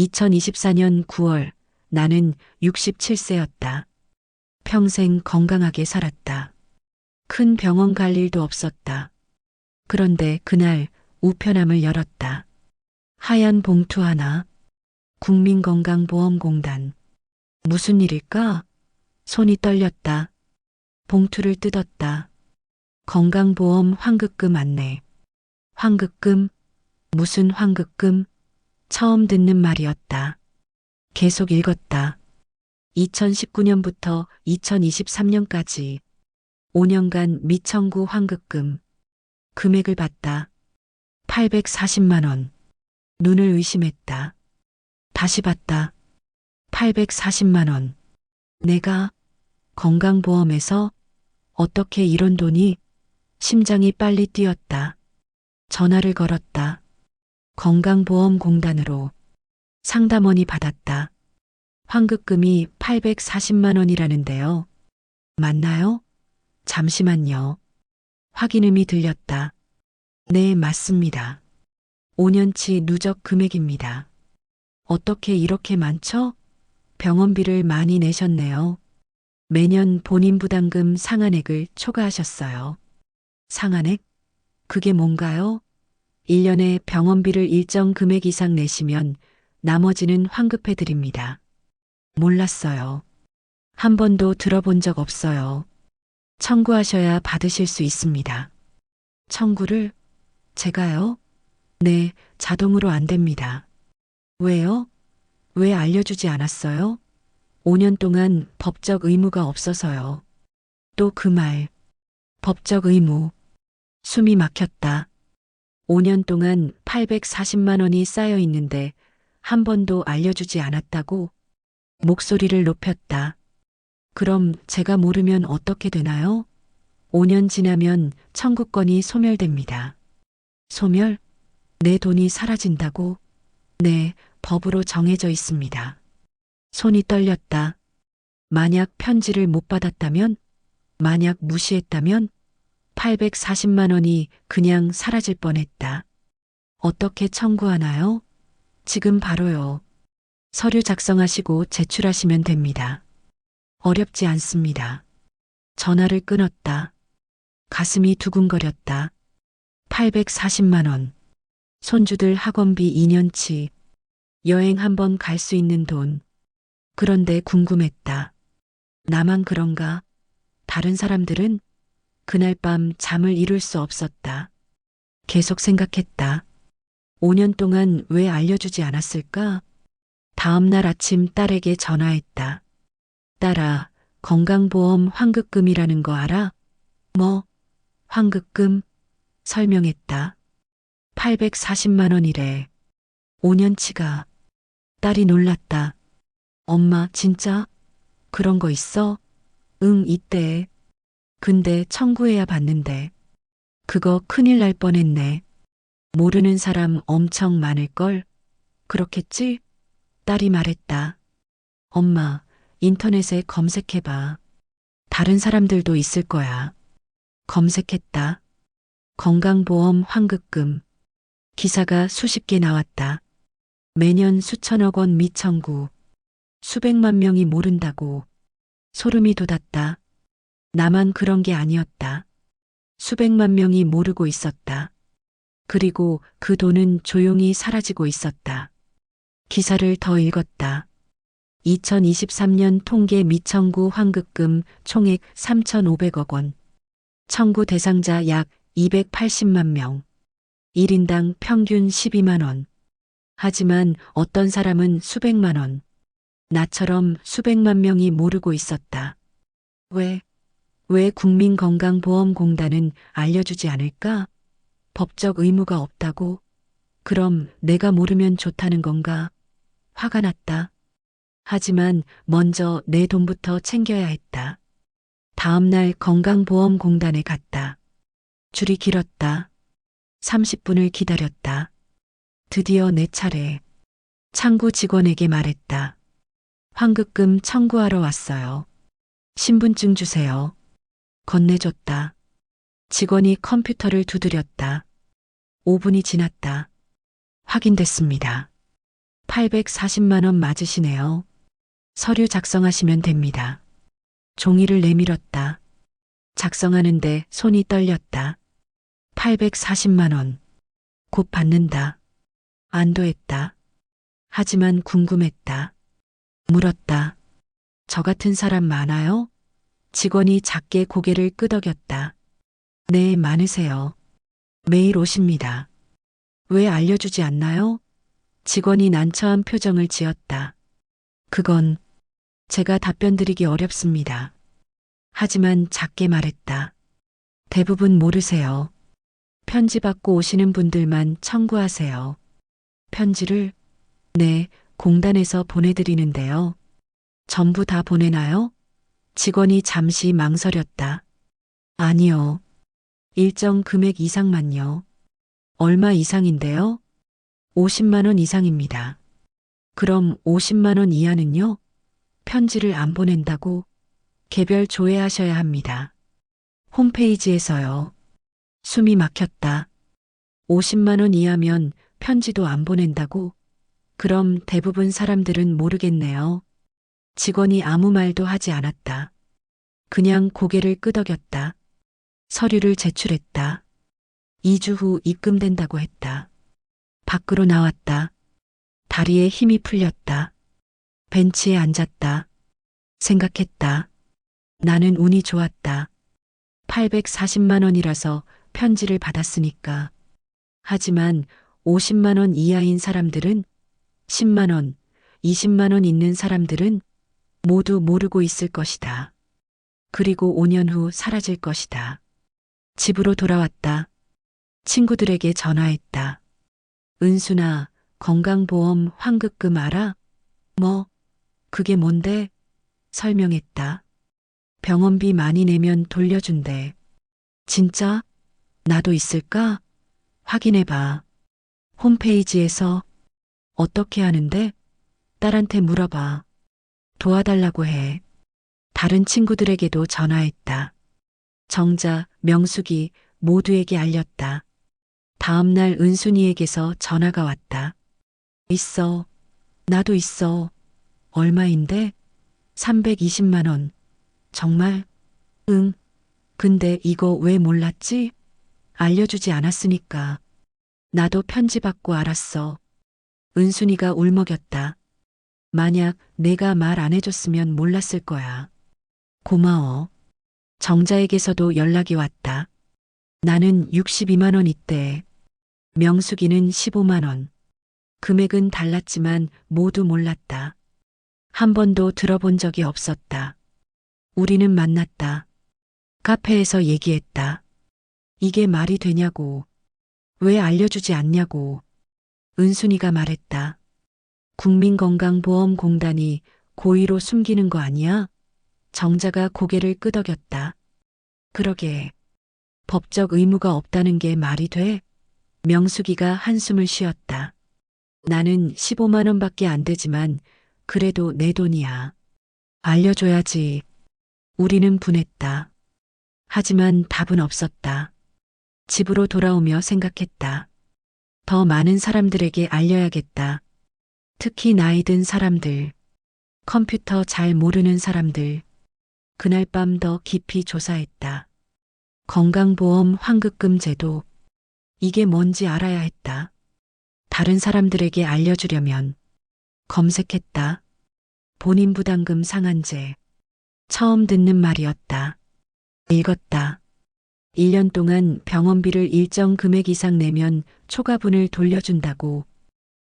2024년 9월 나는 67세였다. 평생 건강하게 살았다. 큰 병원 갈 일도 없었다. 그런데 그날 우편함을 열었다. 하얀 봉투 하나. 국민건강보험공단. 무슨 일일까? 손이 떨렸다. 봉투를 뜯었다. 건강보험 환급금 안내. 환급금? 무슨 환급금? 처음 듣는 말이었다. 계속 읽었다. 2019년부터 2023년까지 5년간 미청구 환급금. 금액을 봤다. 840만 원. 눈을 의심했다. 다시 봤다. 840만 원. 내가 건강보험에서 어떻게 이런 돈이 심장이 빨리 뛰었다. 전화를 걸었다. 건강보험공단으로 상담원이 받았다. 환급금이 840만 원이라는데요. 맞나요? 잠시만요. 확인음이 들렸다. 네, 맞습니다. 5년치 누적 금액입니다. 어떻게 이렇게 많죠? 병원비를 많이 내셨네요. 매년 본인 부담금 상한액을 초과하셨어요. 상한액? 그게 뭔가요? 1년에 병원비를 일정 금액 이상 내시면 나머지는 환급해 드립니다. 몰랐어요. 한 번도 들어본 적 없어요. 청구하셔야 받으실 수 있습니다. 청구를? 제가요? 네, 자동으로 안 됩니다. 왜요? 왜 알려주지 않았어요? 5년 동안 법적 의무가 없어서요. 또 그 말. 법적 의무. 숨이 막혔다. 5년 동안 840만 원이 쌓여 있는데 한 번도 알려주지 않았다고 목소리를 높였다. 그럼 제가 모르면 어떻게 되나요? 5년 지나면 청구권이 소멸됩니다. 소멸? 내 돈이 사라진다고? 네, 법으로 정해져 있습니다. 손이 떨렸다. 만약 편지를 못 받았다면? 만약 무시했다면? 840만 원이 그냥 사라질 뻔했다. 어떻게 청구하나요? 지금 바로요. 서류 작성하시고 제출하시면 됩니다. 어렵지 않습니다. 전화를 끊었다. 가슴이 두근거렸다. 840만 원. 손주들 학원비 2년치. 여행 한번 갈 수 있는 돈. 그런데 궁금했다. 나만 그런가? 다른 사람들은 그날 밤 잠을 이룰 수 없었다. 계속 생각했다. 5년 동안 왜 알려주지 않았을까? 다음 날 아침 딸에게 전화했다. 딸아, 건강보험 환급금이라는 거 알아? 뭐? 환급금? 설명했다. 840만 원이래. 5년치가. 딸이 놀랐다. 엄마, 진짜? 그런 거 있어? 응, 이때. 근데 청구해야 받는데. 그거 큰일 날 뻔했네. 모르는 사람 엄청 많을걸? 그렇겠지? 딸이 말했다. 엄마, 인터넷에 검색해봐. 다른 사람들도 있을 거야. 검색했다. 건강보험 환급금. 기사가 수십 개 나왔다. 매년 수천억 원 미청구. 수백만 명이 모른다고. 소름이 돋았다. 나만 그런 게 아니었다. 수백만 명이 모르고 있었다. 그리고 그 돈은 조용히 사라지고 있었다. 기사를 더 읽었다. 2023년 통계 미청구 환급금 총액 3,500억 원. 청구 대상자 약 280만 명. 1인당 평균 12만 원. 하지만 어떤 사람은 수백만 원. 나처럼 수백만 명이 모르고 있었다. 왜, 왜 국민건강보험공단은 알려주지 않을까? 법적 의무가 없다고? 그럼 내가 모르면 좋다는 건가? 화가 났다. 하지만 먼저 내 돈부터 챙겨야 했다. 다음날 건강보험공단에 갔다. 줄이 길었다. 30분을 기다렸다. 드디어 내 차례. 창구 직원에게 말했다. 환급금 청구하러 왔어요. 신분증 주세요. 건네줬다. 직원이 컴퓨터를 두드렸다. 5분이 지났다. 확인됐습니다. 840만 원 맞으시네요. 서류 작성하시면 됩니다. 종이를 내밀었다. 작성하는데 손이 떨렸다. 840만 원. 곧 받는다. 안도했다. 하지만 궁금했다. 물었다. 저 같은 사람 많아요? 직원이 작게 고개를 끄덕였다. 네, 많으세요. 매일 오십니다. 왜 알려주지 않나요? 직원이 난처한 표정을 지었다. 그건 제가 답변 드리기 어렵습니다. 하지만 작게 말했다. 대부분 모르세요. 편지 받고 오시는 분들만 청구하세요. 편지를 네, 공단에서 보내드리는데요. 전부 다 보내나요? 직원이 잠시 망설였다. 아니요. 일정 금액 이상만요. 얼마 이상인데요? 50만 원 이상입니다. 그럼 50만 원 이하는요? 편지를 안 보낸다고 개별 조회하셔야 합니다. 홈페이지에서요. 숨이 막혔다. 50만 원 이하면 편지도 안 보낸다고? 그럼 대부분 사람들은 모르겠네요. 직원이 아무 말도 하지 않았다. 그냥 고개를 끄덕였다. 서류를 제출했다. 2주 후 입금된다고 했다. 밖으로 나왔다. 다리에 힘이 풀렸다. 벤치에 앉았다. 생각했다. 나는 운이 좋았다. 840만 원이라서 편지를 받았으니까. 하지만 50만 원 이하인 사람들은 10만 원, 20만 원 있는 사람들은 모두 모르고 있을 것이다. 그리고 5년 후 사라질 것이다. 집으로 돌아왔다. 친구들에게 전화했다. 은수나 건강보험 환급금 알아? 뭐, 그게 뭔데? 설명했다. 병원비 많이 내면 돌려준대. 진짜? 나도 있을까? 확인해봐. 홈페이지에서 어떻게 하는데? 딸한테 물어봐. 도와달라고 해. 다른 친구들에게도 전화했다. 정자, 명숙이 모두에게 알렸다. 다음날 은순이에게서 전화가 왔다. 있어. 나도 있어. 얼마인데? 320만 원. 정말? 응. 근데 이거 왜 몰랐지? 알려주지 않았으니까. 나도 편지 받고 알았어. 은순이가 울먹였다. 만약 내가 말 안 해줬으면 몰랐을 거야. 고마워. 정자에게서도 연락이 왔다. 나는 62만 원 있대. 명숙이는 15만 원. 금액은 달랐지만 모두 몰랐다. 한 번도 들어본 적이 없었다. 우리는 만났다. 카페에서 얘기했다. 이게 말이 되냐고. 왜 알려주지 않냐고. 은순이가 말했다. 국민건강보험공단이 고의로 숨기는 거 아니야? 정자가 고개를 끄덕였다. 그러게. 법적 의무가 없다는 게 말이 돼? 명숙이가 한숨을 쉬었다. 나는 15만 원밖에 안 되지만 그래도 내 돈이야. 알려줘야지. 우리는 분했다. 하지만 답은 없었다. 집으로 돌아오며 생각했다. 더 많은 사람들에게 알려야겠다. 특히 나이 든 사람들, 컴퓨터 잘 모르는 사람들. 그날 밤 더 깊이 조사했다. 건강보험 환급금 제도. 이게 뭔지 알아야 했다. 다른 사람들에게 알려주려면 검색했다. 본인 부담금 상한제. 처음 듣는 말이었다. 읽었다. 1년 동안 병원비를 일정 금액 이상 내면 초과분을 돌려준다고.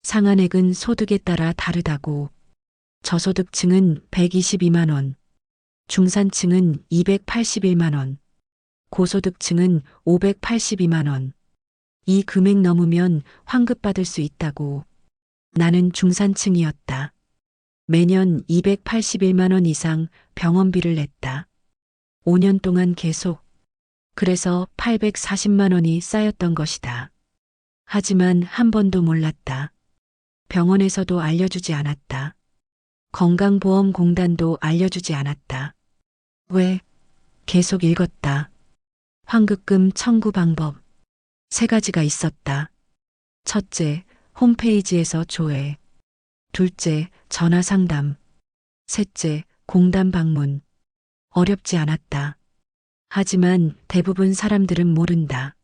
상한액은 소득에 따라 다르다고. 저소득층은 122만 원, 중산층은 281만 원, 고소득층은 582만 원. 이 금액 넘으면 환급 받을 수 있다고. 나는 중산층이었다. 매년 281만 원 이상 병원비를 냈다. 5년 동안 계속. 그래서 840만 원이 쌓였던 것이다. 하지만 한 번도 몰랐다. 병원에서도 알려주지 않았다. 건강보험공단도 알려주지 않았다. 왜? 계속 읽었다. 환급금 청구 방법. 세 가지가 있었다. 첫째, 홈페이지에서 조회. 둘째, 전화 상담. 셋째, 공단 방문. 어렵지 않았다. 하지만 대부분 사람들은 모른다.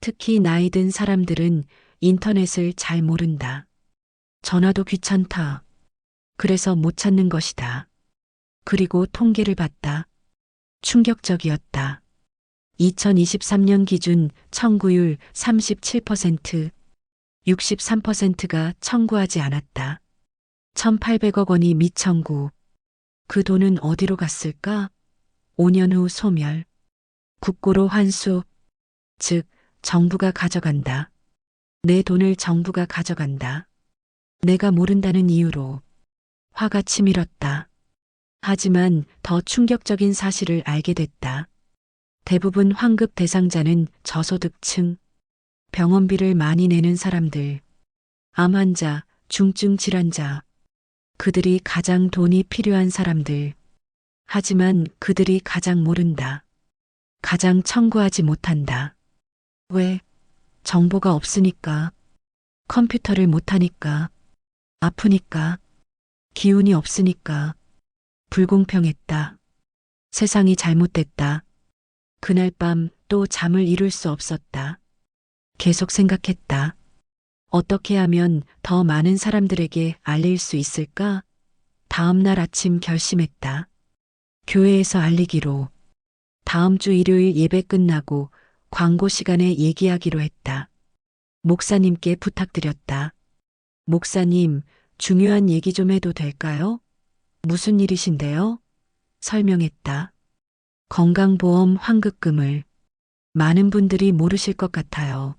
특히 나이 든 사람들은 인터넷을 잘 모른다. 전화도 귀찮다. 그래서 못 찾는 것이다. 그리고 통계를 봤다. 충격적이었다. 2023년 기준 청구율 37%, 63%가 청구하지 않았다. 1,800억 원이 미청구. 그 돈은 어디로 갔을까? 5년 후 소멸. 국고로 환수. 즉, 정부가 가져간다. 내 돈을 정부가 가져간다. 내가 모른다는 이유로 화가 치밀었다. 하지만 더 충격적인 사실을 알게 됐다. 대부분 환급 대상자는 저소득층, 병원비를 많이 내는 사람들, 암 환자, 중증 질환자, 그들이 가장 돈이 필요한 사람들. 하지만 그들이 가장 모른다. 가장 청구하지 못한다. 왜? 정보가 없으니까. 컴퓨터를 못하니까. 아프니까. 기운이 없으니까. 불공평했다. 세상이 잘못됐다. 그날 밤 또 잠을 이룰 수 없었다. 계속 생각했다. 어떻게 하면 더 많은 사람들에게 알릴 수 있을까? 다음 날 아침 결심했다. 교회에서 알리기로. 다음 주 일요일 예배 끝나고 광고 시간에 얘기하기로 했다. 목사님께 부탁드렸다. 목사님, 중요한 얘기 좀 해도 될까요? 무슨 일이신데요? 설명했다. 건강보험 환급금을 많은 분들이 모르실 것 같아요.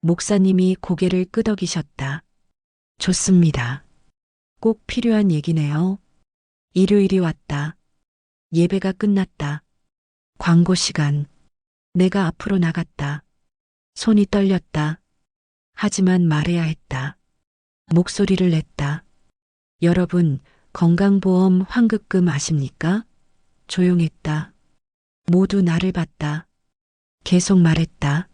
목사님이 고개를 끄덕이셨다. 좋습니다. 꼭 필요한 얘기네요. 일요일이 왔다. 예배가 끝났다. 광고 시간. 내가 앞으로 나갔다. 손이 떨렸다. 하지만 말해야 했다. 목소리를 냈다. 여러분, 건강보험 환급금 아십니까? 조용했다. 모두 나를 봤다. 계속 말했다.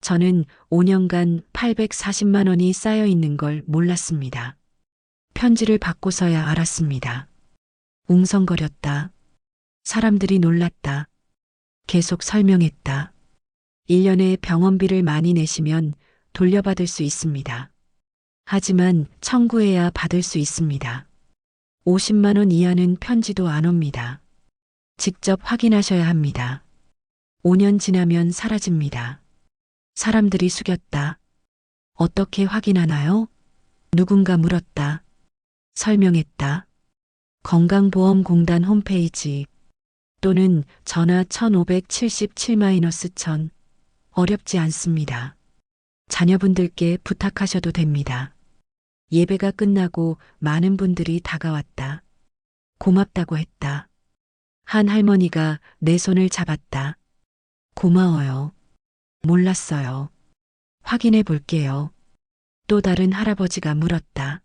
저는 5년간 840만 원이 쌓여 있는 걸 몰랐습니다. 편지를 받고서야 알았습니다. 웅성거렸다. 사람들이 놀랐다. 계속 설명했다. 1년에 병원비를 많이 내시면 돌려받을 수 있습니다. 하지만 청구해야 받을 수 있습니다. 50만 원 이하는 편지도 안 옵니다. 직접 확인하셔야 합니다. 5년 지나면 사라집니다. 사람들이 숙였다. 어떻게 확인하나요? 누군가 물었다. 설명했다. 건강보험공단 홈페이지 또는 전화 1577-1000 어렵지 않습니다. 자녀분들께 부탁하셔도 됩니다. 예배가 끝나고 많은 분들이 다가왔다. 고맙다고 했다. 한 할머니가 내 손을 잡았다. 고마워요. 몰랐어요. 확인해 볼게요. 또 다른 할아버지가 물었다.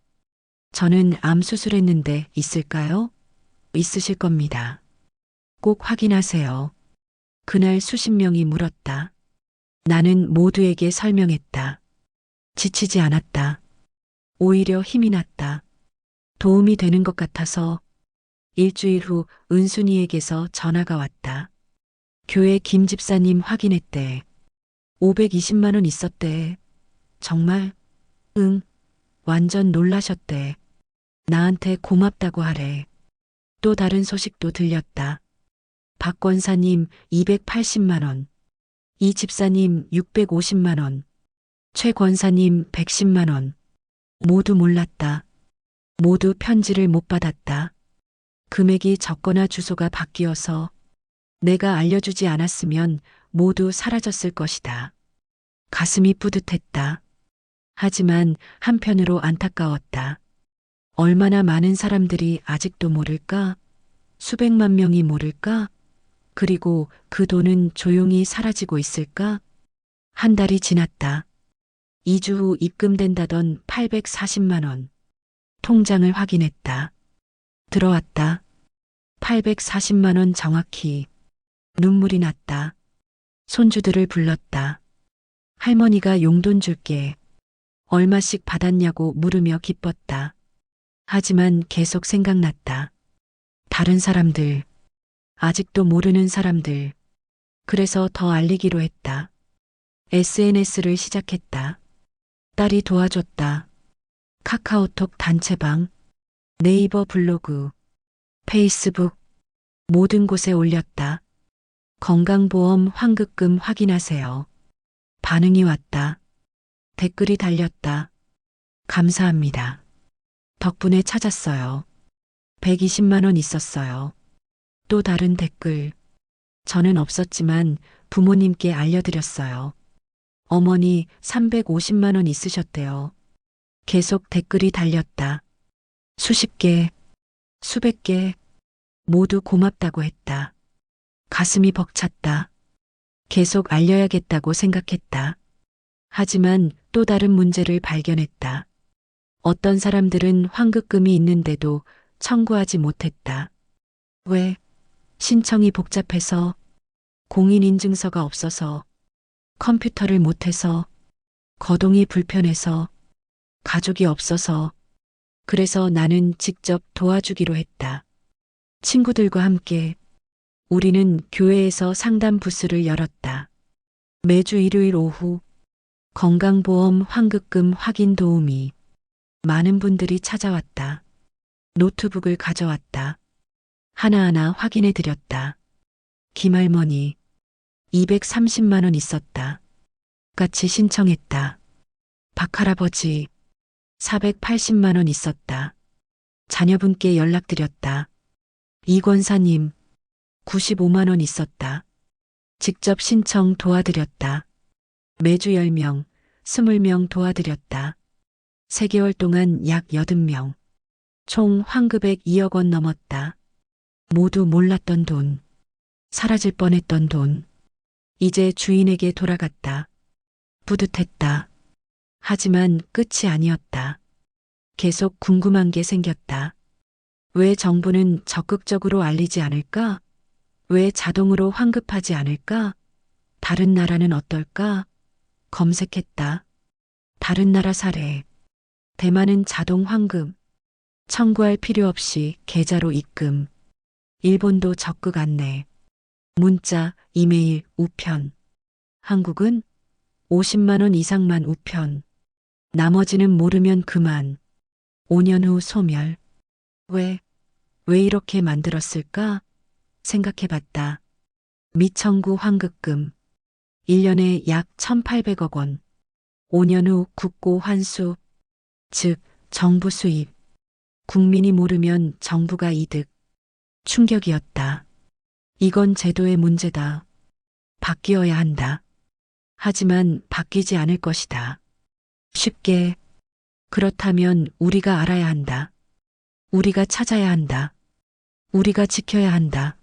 저는 암 수술했는데 있을까요? 있으실 겁니다. 꼭 확인하세요. 그날 수십 명이 물었다. 나는 모두에게 설명했다. 지치지 않았다. 오히려 힘이 났다. 도움이 되는 것 같아서 일주일 후 은순이에게서 전화가 왔다. 교회 김 집사님 확인했대. 520만 원 있었대. 정말? 응. 완전 놀라셨대. 나한테 고맙다고 하래. 또 다른 소식도 들렸다. 박 권사님 280만 원. 이 집사님 650만 원. 최 권사님 110만 원. 모두 몰랐다. 모두 편지를 못 받았다. 금액이 적거나 주소가 바뀌어서 내가 알려주지 않았으면 모두 사라졌을 것이다. 가슴이 뿌듯했다. 하지만 한편으로 안타까웠다. 얼마나 많은 사람들이 아직도 모를까? 수백만 명이 모를까? 그리고 그 돈은 조용히 사라지고 있을까? 한 달이 지났다. 2주 후 입금된다던 840만 원. 통장을 확인했다. 들어왔다. 840만 원 정확히. 눈물이 났다. 손주들을 불렀다. 할머니가 용돈 줄게. 얼마씩 받았냐고 물으며 기뻤다. 하지만 계속 생각났다. 다른 사람들, 아직도 모르는 사람들. 그래서 더 알리기로 했다. SNS를 시작했다. 딸이 도와줬다. 카카오톡 단체방, 네이버 블로그, 페이스북, 모든 곳에 올렸다. 건강보험 환급금 확인하세요. 반응이 왔다. 댓글이 달렸다. 감사합니다. 덕분에 찾았어요. 120만원 있었어요. 또 다른 댓글. 저는 없었지만 부모님께 알려드렸어요. 어머니 350만원 있으셨대요. 계속 댓글이 달렸다. 수십 개, 수백 개, 모두 고맙다고 했다. 가슴이 벅찼다. 계속 알려야겠다고 생각했다. 하지만 또 다른 문제를 발견했다. 어떤 사람들은 환급금이 있는데도 청구하지 못했다. 왜? 신청이 복잡해서, 공인인증서가 없어서, 컴퓨터를 못해서, 거동이 불편해서, 가족이 없어서, 그래서 나는 직접 도와주기로 했다. 친구들과 함께 우리는 교회에서 상담 부스를 열었다. 매주 일요일 오후 건강보험 환급금 확인 도우미 많은 분들이 찾아왔다. 노트북을 가져왔다. 하나하나 확인해 드렸다. 김할머니 230만 원 있었다. 같이 신청했다. 박할아버지 480만 원 있었다. 자녀분께 연락드렸다. 이 권사님 95만 원 있었다. 직접 신청 도와드렸다. 매주 10명, 20명 도와드렸다. 3개월 동안 약 80명. 총 환급액 2억 원 넘었다. 모두 몰랐던 돈. 사라질 뻔했던 돈. 이제 주인에게 돌아갔다. 뿌듯했다. 하지만 끝이 아니었다. 계속 궁금한 게 생겼다. 왜 정부는 적극적으로 알리지 않을까? 왜 자동으로 환급하지 않을까? 다른 나라는 어떨까? 검색했다. 다른 나라 사례. 대만은 자동 환급. 청구할 필요 없이 계좌로 입금. 일본도 적극 안내. 문자, 이메일, 우편. 한국은 50만원 이상만 우편. 나머지는 모르면 그만. 5년 후 소멸. 왜, 왜 이렇게 만들었을까? 생각해 봤다. 미청구 환급금. 1년에 약 1,800억 원. 5년 후 국고 환수. 즉, 정부 수입. 국민이 모르면 정부가 이득. 충격이었다. 이건 제도의 문제다. 바뀌어야 한다. 하지만 바뀌지 않을 것이다. 쉽게. 그렇다면 우리가 알아야 한다. 우리가 찾아야 한다. 우리가 지켜야 한다.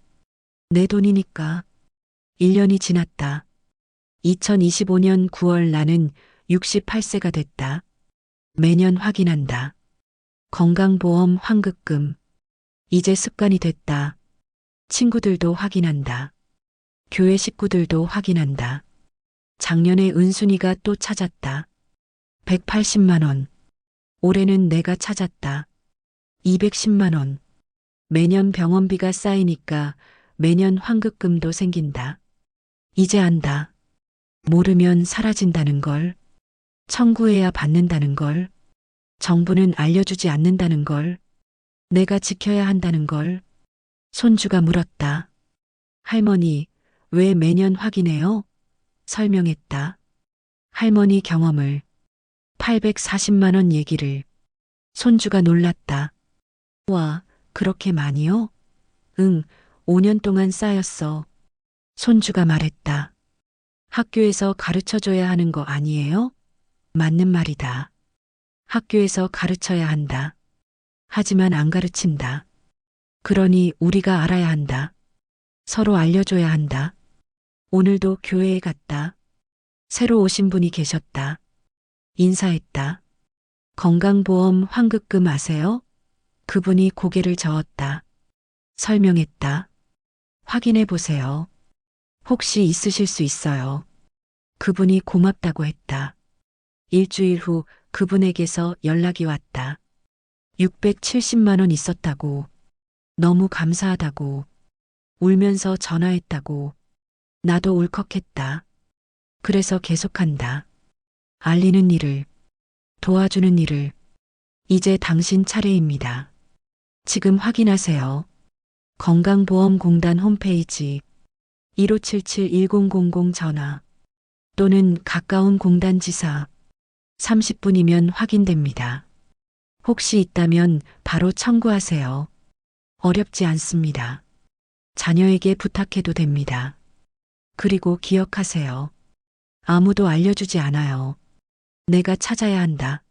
내 돈이니까. 1년이 지났다. 2025년 9월 나는 68세가 됐다. 매년 확인한다. 건강보험 환급금. 이제 습관이 됐다. 친구들도 확인한다. 교회 식구들도 확인한다. 작년에 은순이가 또 찾았다. 180만원. 올해는 내가 찾았다. 210만원. 매년 병원비가 쌓이니까 매년 환급금도 생긴다. 이제 안다. 모르면 사라진다는 걸. 청구해야 받는다는 걸. 정부는 알려주지 않는다는 걸. 내가 지켜야 한다는 걸. 손주가 물었다. 할머니, 왜 매년 확인해요? 설명했다. 할머니 경험을. 840만 원 얘기를. 손주가 놀랐다. 와, 그렇게 많이요? 응, 5년 동안 쌓였어. 손주가 말했다. 학교에서 가르쳐 줘야 하는 거 아니에요? 맞는 말이다. 학교에서 가르쳐야 한다. 하지만 안 가르친다. 그러니 우리가 알아야 한다. 서로 알려줘야 한다. 오늘도 교회에 갔다. 새로 오신 분이 계셨다. 인사했다. 건강보험 환급금 아세요? 그분이 고개를 저었다. 설명했다. 확인해 보세요. 혹시 있으실 수 있어요. 그분이 고맙다고 했다. 일주일 후 그분에게서 연락이 왔다. 670만 원 있었다고. 너무 감사하다고. 울면서 전화했다고. 나도 울컥했다. 그래서 계속한다. 알리는 일을, 도와주는 일을. 이제 당신 차례입니다. 지금 확인하세요. 건강보험공단 홈페이지 1577-1000 전화 또는 가까운 공단 지사 30분이면 확인됩니다. 혹시 있다면 바로 청구하세요. 어렵지 않습니다. 자녀에게 부탁해도 됩니다. 그리고 기억하세요. 아무도 알려주지 않아요. 내가 찾아야 한다.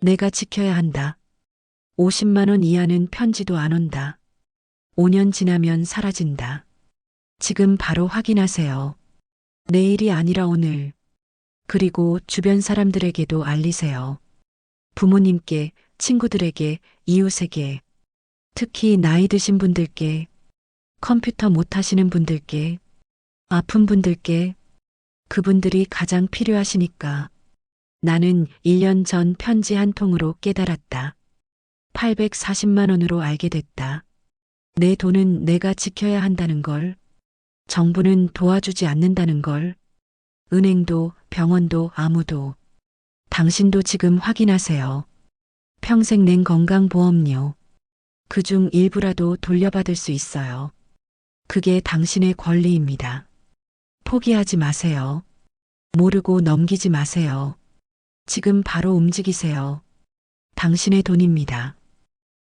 내가 지켜야 한다. 50만 원 이하는 편지도 안 온다. 5년 지나면 사라진다. 지금 바로 확인하세요. 내일이 아니라 오늘. 그리고 주변 사람들에게도 알리세요. 부모님께, 친구들에게, 이웃에게, 특히 나이 드신 분들께, 컴퓨터 못 하시는 분들께, 아픈 분들께, 그분들이 가장 필요하시니까. 나는 1년 전 편지 한 통으로 깨달았다. 840만 원으로 알게 됐다. 내 돈은 내가 지켜야 한다는 걸. 정부는 도와주지 않는다는 걸. 은행도 병원도 아무도. 당신도 지금 확인하세요. 평생 낸 건강보험료. 그중 일부라도 돌려받을 수 있어요. 그게 당신의 권리입니다. 포기하지 마세요. 모르고 넘기지 마세요. 지금 바로 움직이세요. 당신의 돈입니다.